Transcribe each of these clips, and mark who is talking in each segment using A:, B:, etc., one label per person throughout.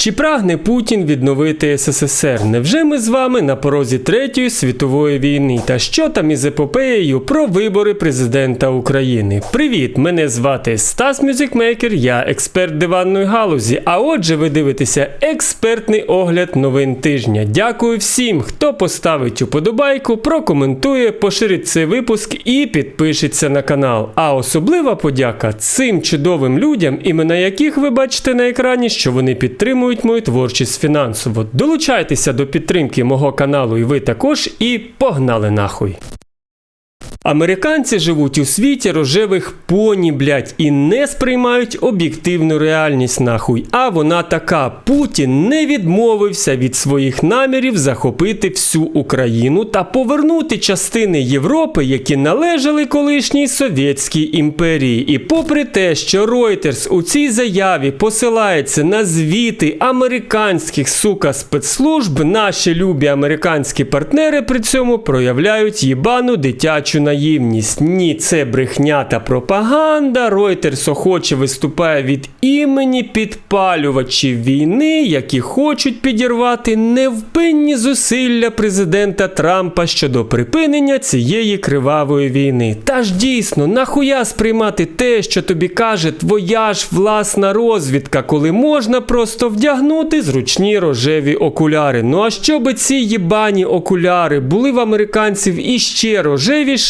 A: Чи прагне Путін відновити СССР? Невже ми з вами на порозі Третьої світової війни? Та що там із епопеєю про вибори президента України? Привіт! Мене звати Стас Мюзикмейкер, я експерт диванної галузі. А отже, ви дивитеся експертний огляд новин тижня. Дякую всім, хто поставить уподобайку, прокоментує, поширить цей випуск і підпишеться на канал. А особлива подяка цим чудовим людям, імена яких ви бачите на екрані, що вони підтримують мою творчість фінансово. Долучайтеся до підтримки мого каналу і ви також, і погнали нахуй. Американці живуть у світі рожевих поні, блять, і не сприймають об'єктивну реальність нахуй. А вона така: Путін не відмовився від своїх намірів захопити всю Україну та повернути частини Європи, які належали колишній совєтській імперії. І попри те, що Reuters у цій заяві посилається на звіти американських сука спецслужб, наші любі американські партнери при цьому проявляють їбану дитячу наївність. Ні, це брехня та пропаганда. Reuters охоче виступає від імені підпалювачів війни, які хочуть підірвати невпинні зусилля президента Трампа щодо припинення цієї кривавої війни. Та ж дійсно, нахуя сприймати те, що тобі каже твоя ж власна розвідка, коли можна просто вдягнути зручні рожеві окуляри. Ну а щоб ці їбані окуляри були в американців іще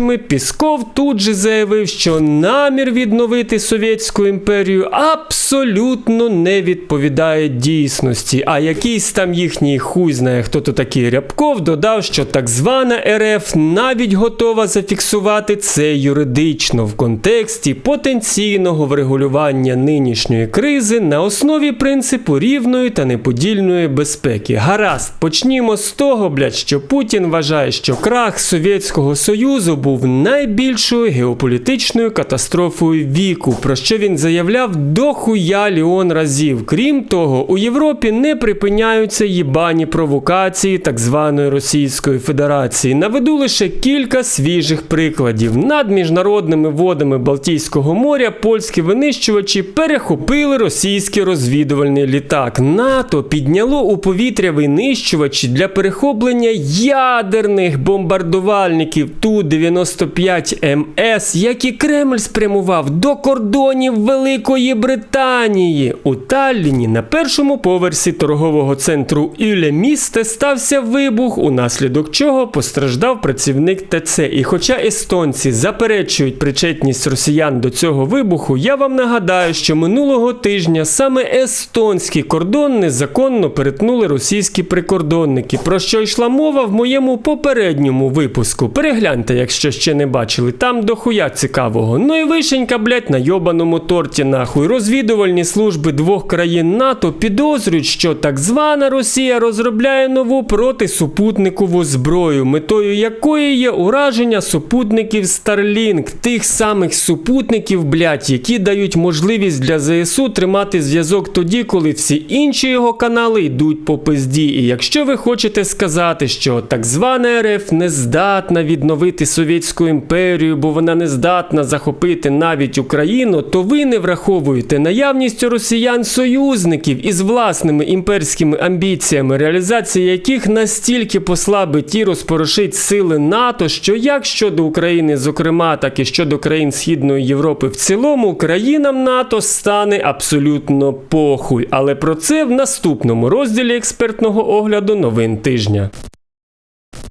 A: рожевішими, Пісков тут же заявив, що намір відновити Совєтську імперію абсолютно не відповідає дійсності. А якийсь там їхній хуй знає, хто то такий Рябков, додав, що так звана РФ навіть готова зафіксувати це юридично в контексті потенційного врегулювання нинішньої кризи на основі принципу рівної та неподільної безпеки. Гаразд, почнімо з того, блядь, що Путін вважає, що крах Совєтського Союзу був найбільшою геополітичною катастрофою віку, про що він заявляв до хуя ліон разів. Крім того, у Європі не припиняються їбані провокації так званої Російської Федерації. Наведу лише кілька свіжих прикладів. Над міжнародними водами Балтійського моря польські винищувачі перехопили російський розвідувальний літак. НАТО підняло у повітря винищувачі для перехоплення ядерних бомбардувальників Ту-95 МС, які Кремль спрямував до кордонів Великої Британії. У Талліні на першому поверсі торгового центру Іле місте стався вибух, унаслідок чого постраждав працівник ТЦ. І хоча естонці заперечують причетність росіян до цього вибуху, я вам нагадаю, що минулого тижня саме естонський кордон незаконно перетнули російські прикордонники, про що йшла мова в моєму попередньому випуску. Перегляньте, якщо ще не бачили, там дохуя цікавого. Ну і вишенька, блять, на йобаному торті нахуй. Розвідувальні служби двох країн НАТО підозрюють, що так звана Росія розробляє нову протисупутникову зброю, метою якої є ураження супутників Starlink, тих самих супутників, блять, які дають можливість для ЗСУ тримати зв'язок тоді, коли всі інші його канали йдуть по пизді. І якщо ви хочете сказати, що так звана РФ не здатна відновити Совєтську імперію, бо вона не здатна захопити навіть Україну, то ви не враховуєте наявність росіян союзників із власними імперськими амбіціями, реалізація яких настільки послабить і розпорошить сили НАТО, що як щодо України, зокрема, так і щодо країн Східної Європи в цілому, країнам НАТО стане абсолютно похуй. Але про це в наступному розділі експертного огляду новин тижня.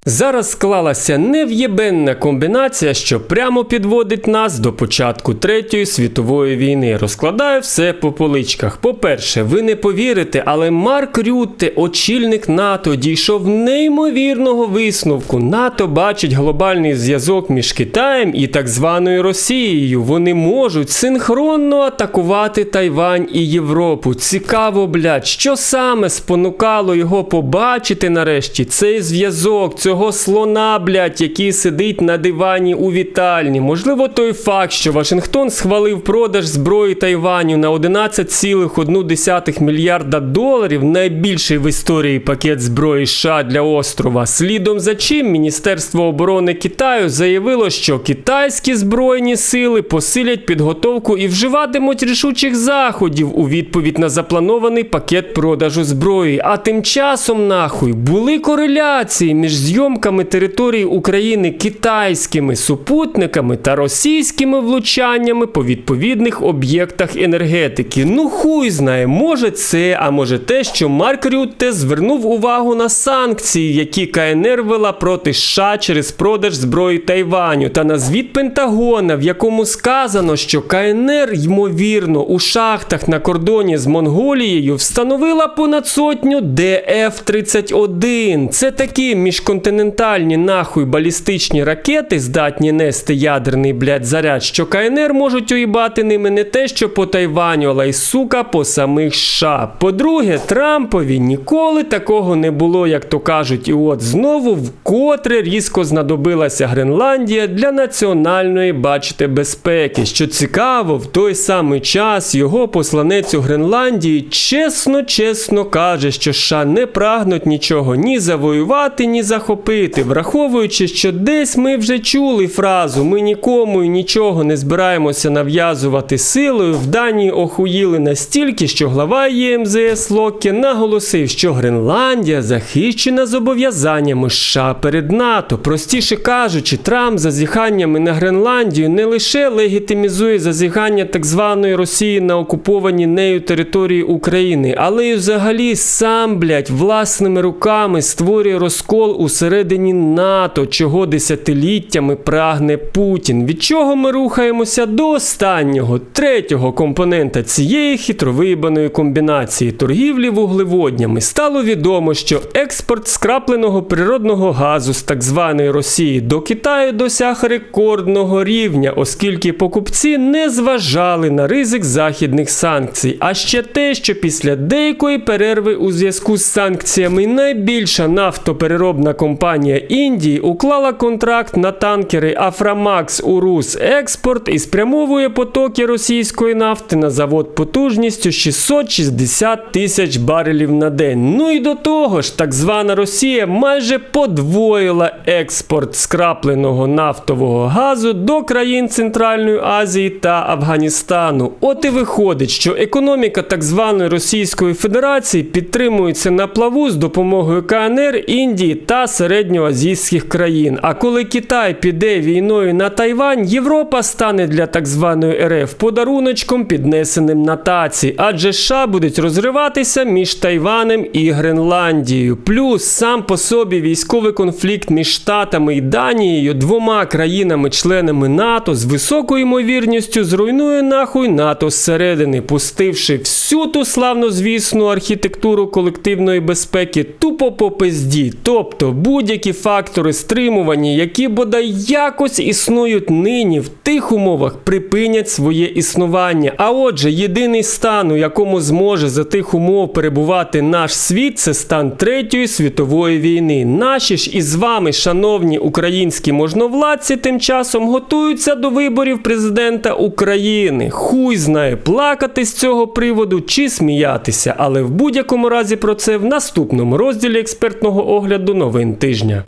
A: Зараз склалася нев'єбенна комбінація, що прямо підводить нас до початку Третьої світової війни. Розкладаю все по поличках. По-перше, ви не повірите, але Марк Рютте, очільник НАТО, дійшов неймовірного висновку. НАТО бачить глобальний зв'язок між Китаєм і так званою Росією. Вони можуть синхронно атакувати Тайвань і Європу. Цікаво, блядь, що саме спонукало його побачити нарешті цей зв'язок цього слона, блядь, який сидить на дивані у вітальні. Можливо, той факт, що Вашингтон схвалив продаж зброї Тайваню на 11,1 мільярда доларів, найбільший в історії пакет зброї США для острова. Слідом за чим Міністерство оборони Китаю заявило, що китайські збройні сили посилять підготовку і вживатимуть рішучих заходів у відповідь на запланований пакет продажу зброї. А тим часом, нахуй, були кореляції між зйомками території України китайськими супутниками та російськими влучаннями по відповідних об'єктах енергетики. Ну хуй знає, може це, а може те, що Марк Рютте звернув увагу на санкції, які КНР вела проти США через продаж зброї Тайваню, та на звіт Пентагона, в якому сказано, що КНР, ймовірно, у шахтах на кордоні з Монголією встановила понад сотню ДФ-31. Це такі міжконтинентальні нахуй балістичні ракети, здатні нести ядерний блядь, заряд, що КНР можуть уїбати ними не те, що по Тайваню, але й сука по самих США. По-друге, Трампові ніколи такого не було, як то кажуть, і от знову вкотре різко знадобилася Гренландія для національної, бачите, безпеки. Що цікаво, в той самий час його посланець у Гренландії чесно, чесно каже, що США не прагнуть нічого ні завоювати, ні захопити, враховуючи, що десь ми вже чули фразу Ми нікому і нічого не збираємося нав'язувати силою. В Данії охуїли настільки, що глава ЄМЗС Локке наголосив, що Гренландія захищена зобов'язаннями США перед НАТО. Простіше кажучи, Трамп зазіханнями на Гренландію не лише легітимізує зазіхання так званої Росії на окуповані нею території України, але й взагалі сам, блядь, власними руками створює розкол усередині НАТО, чого десятиліттями прагне Путін. Від чого ми рухаємося до останнього, третього компонента цієї хитровибаної комбінації торгівлі вуглеводнями. Стало відомо, що експорт скрапленого природного газу з так званої Росії до Китаю досяг рекордного рівня, оскільки покупці не зважали на ризик західних санкцій. А ще те, що після деякої перерви у зв'язку з санкціями найбільша нафтопереробна компанія Індії уклала контракт на танкери Афрамакс Урус Експорт і спрямовує потоки російської нафти на завод потужністю 660 тисяч барелів на день. Ну і до того ж, так звана Росія майже подвоїла експорт скрапленого нафтового газу до країн Центральної Азії та Афганістану. От і виходить, що економіка так званої Російської Федерації підтримується на плаву з допомогою КНР, Індії та середньоазійських країн. А коли Китай піде війною на Тайвань, Європа стане для так званої РФ подаруночком, піднесеним на таці, адже США будуть розриватися між Тайванем і Гренландією. Плюс сам по собі військовий конфлікт між Штатами і Данією, двома країнами-членами НАТО, з високою ймовірністю зруйнує нахуй НАТО зсередини, пустивши всю ту славнозвісну архітектуру колективної безпеки тупо по пизді. Тобто будь-які фактори стримування, які бодай якось існують нині в тих умовах, припинять своє існування. А отже, єдиний стан, у якому зможе за тих умов перебувати наш світ, це стан Третьої світової війни. Наші ж із вами, шановні українські можновладці, тим часом готуються до виборів президента України. Хуй знає, плакати з цього приводу чи сміятися, але в будь-якому разі про це в наступному розділі експертного огляду новин тижня.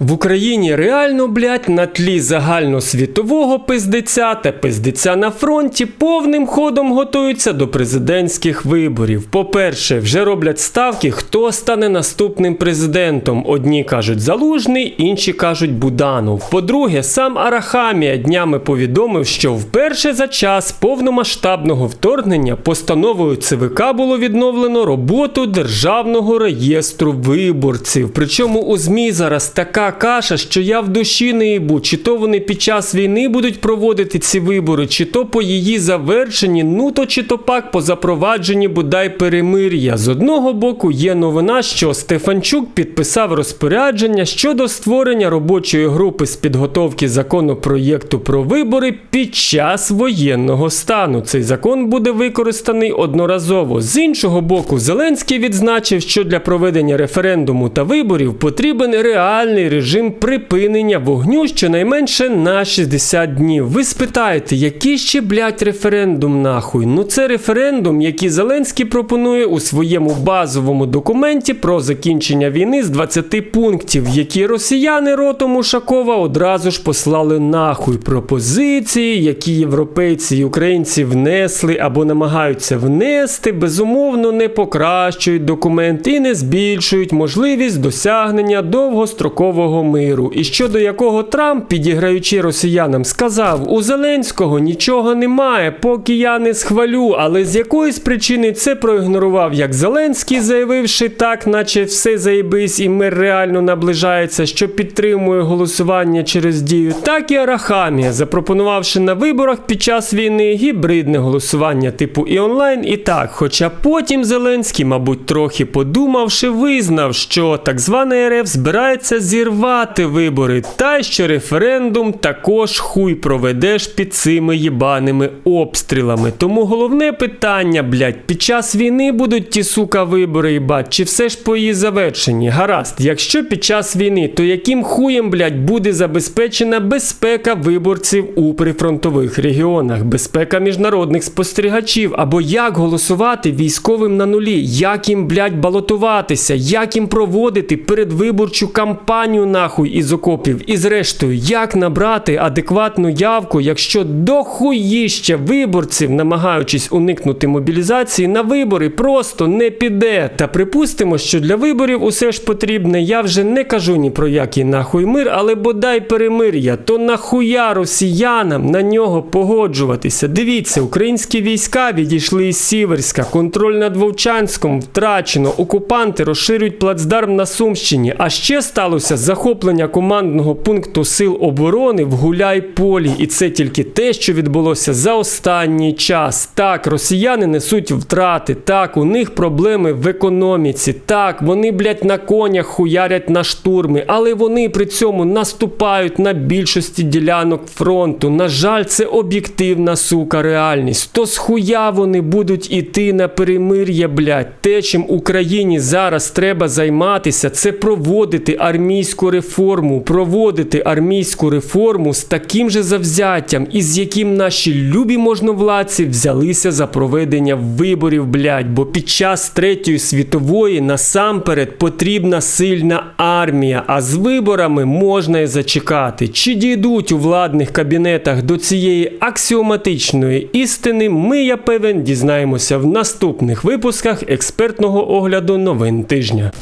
A: В Україні реально, блядь, на тлі загальносвітового пиздеця та пиздеця на фронті повним ходом готуються до президентських виборів. По-перше, вже роблять ставки, хто стане наступним президентом. Одні кажуть Залужний, інші кажуть Буданов. По-друге, сам Арахамія днями повідомив, що вперше за час повномасштабного вторгнення постановою ЦВК було відновлено роботу Державного реєстру виборців. Причому у ЗМІ зараз така каша, що я в душі не їбу. Чи то вони під час війни будуть проводити ці вибори, чи то по її завершенні, ну то чи то пак по запровадженні бодай перемир'я. З одного боку є новина, що Стефанчук підписав розпорядження щодо створення робочої групи з підготовки законопроєкту про вибори під час воєнного стану. Цей закон буде використаний одноразово. З іншого боку, Зеленський відзначив, що для проведення референдуму та виборів потрібен реальний режим припинення вогню щонайменше на 60 днів. Ви спитаєте, який ще блять референдум нахуй? Ну це референдум, який Зеленський пропонує у своєму базовому документі про закінчення війни з 20 пунктів, які росіяни ротом Ушакова одразу ж послали нахуй. Пропозиції, які європейці і українці внесли або намагаються внести, безумовно не покращують документ і не збільшують можливість досягнення довгострокового миру. І щодо якого Трамп, підіграючи росіянам, сказав: у Зеленського нічого немає, поки я не схвалю. Але з якоїсь причини це проігнорував як Зеленський, заявивши так, наче все заєбись, і мир реально наближається, що підтримує голосування через дію, так і Арахамія, запропонувавши на виборах під час війни гібридне голосування типу і онлайн, і так. Хоча потім Зеленський, мабуть, трохи подумавши, визнав, що так званий РФ збирається зірвати вибори, та й що референдум також хуй проведеш під цими їбаними обстрілами. Тому головне питання, блядь, під час війни будуть ті сука вибори, їбать, чи все ж по її завершенні? Гаразд, якщо під час війни, то яким хуєм, блядь, буде забезпечена безпека виборців у прифронтових регіонах, безпека міжнародних спостерігачів, або як голосувати військовим на нулі, як їм, блядь, балотуватися, як їм проводити передвиборчу кампанію нахуй із окопів, і зрештою, як набрати адекватну явку, якщо дохуїще виборців, намагаючись уникнути мобілізації, на вибори просто не піде. Та припустимо, що для виборів усе ж потрібне. Я вже не кажу ні про який нахуй мир, але бодай перемир'я, то нахуя росіянам на нього погоджуватися. Дивіться, українські війська відійшли із Сіверська, контроль над Вовчанськом втрачено, окупанти розширюють плацдарм на Сумщині. А ще сталося захоплення командного пункту сил оборони в Гуляйполі. І це тільки те, що відбулося за останній час. Так, росіяни несуть втрати, так, у них проблеми в економіці. Так, вони, блядь, на конях хуярять на штурми, але вони при цьому наступають на більшості ділянок фронту. На жаль, це об'єктивна сука реальність. То схуя вони будуть іти на перемир'я, блядь. Те, чим Україні зараз треба займатися, це проводити армійську реформу, проводити армійську реформу з таким же завзяттям, із яким наші любі можновладці взялися за проведення виборів, блядь. Бо під час третьої світової насамперед потрібна сильна армія, а з виборами можна і зачекати. Чи дійдуть у владних кабінетах до цієї аксіоматичної істини, ми, я певен, дізнаємося в наступних випусках експертного огляду новин тижня.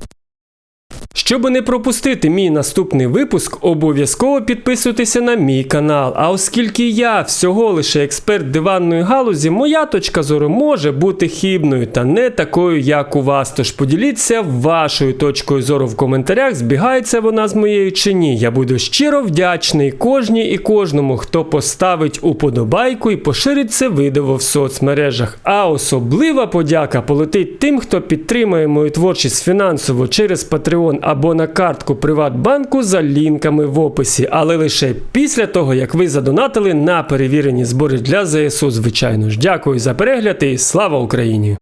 A: Щоб не пропустити мій наступний випуск, обов'язково підписуйтеся на мій канал. А оскільки я всього лише експерт диванної галузі, моя точка зору може бути хибною та не такою, як у вас. Тож поділіться вашою точкою зору в коментарях, збігається вона з моєю чи ні. Я буду щиро вдячний кожній і кожному, хто поставить уподобайку і поширить це відео в соцмережах. А особлива подяка полетить тим, хто підтримує мою творчість фінансово через Patreon або на картку Приватбанку за лінками в описі, але лише після того, як ви задонатили на перевірені збори для ЗСУ, звичайно ж. Дякую за перегляд і слава Україні!